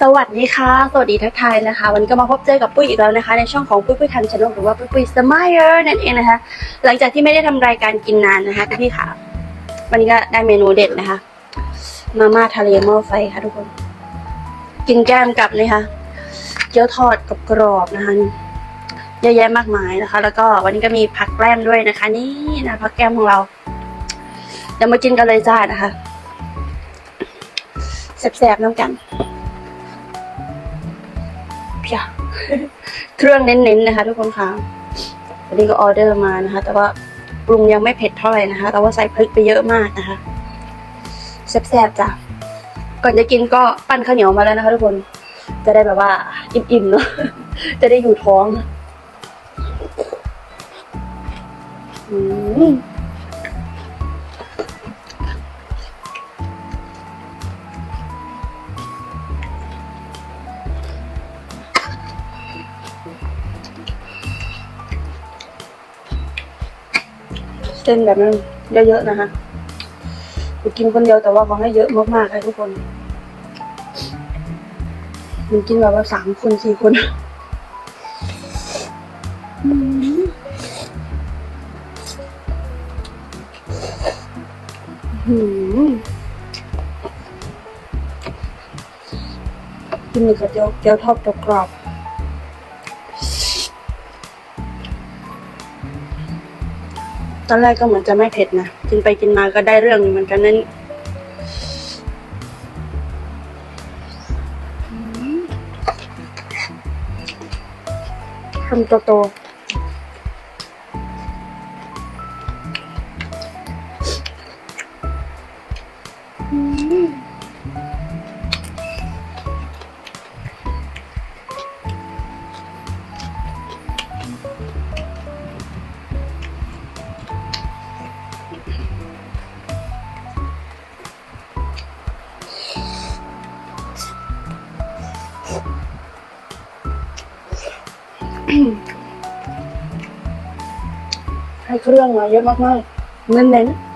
สวัสดีค่ะ สวัสดีทักทายนะคะ วันนี้ก็มาพบเจอกับปุ้ยอีกแล้วนะคะ ในช่องของปุ้ยปุ้ยทันชนกหรือว่าปุ้ยปุ้ยสมายเออร์นั่นเองนะคะ หลังจากที่ไม่ได้ทำรายการกินนานนะคะพี่ค่ะ วันนี้ก็ได้เมนูเด็ดนะคะ มาม่าทะเลหม้อไฟค่ะทุกคน กินแก้มกับเลยค่ะ เกี๊ยวทอดกับกรอบนะคะ เยอะแยะมากมายนะคะ แล้วก็วันนี้ก็มีผักแกล้มด้วยนะคะ นี่นะผักแก้มของเรา เดี๋ยวมากินกันเลยจ้านะคะแซ่บๆน้ำกัน พียเครื่องเน้นๆนะคะ ทุกคนค่ะวันนี้ก็ออเดอร์มานะคะ แต่ว่าปรุงยังไม่เผ็ดเท่าไหร่นะคะ แต่ว่าใส่พริกไปเยอะมากนะคะแซ่บๆจ้ะก่อนจะกินก็ปั้นข้าวเหนียวมาแล้วนะคะทุกคนจะได้แบบว่าอิ่มๆเนาะจะได้อยู่ท้องอืม ส้นแบบนั้นเยอะๆนะคะกูกินคนเดียวแต่ว่าขาให้เยอะมากๆเลยทุกคนมันกินแบบว่าสามคนสี่คนอืมอืมกินกับเจียวเจียวทอดกรอบ ตอนแรกก็เหมือนจะไม่เผ็ดนะ กินไปกินมาก็ได้เรื่องเหมือนกันนั่นคำโตๆ ให้เครื่องมาเยอะมากๆเน้นๆ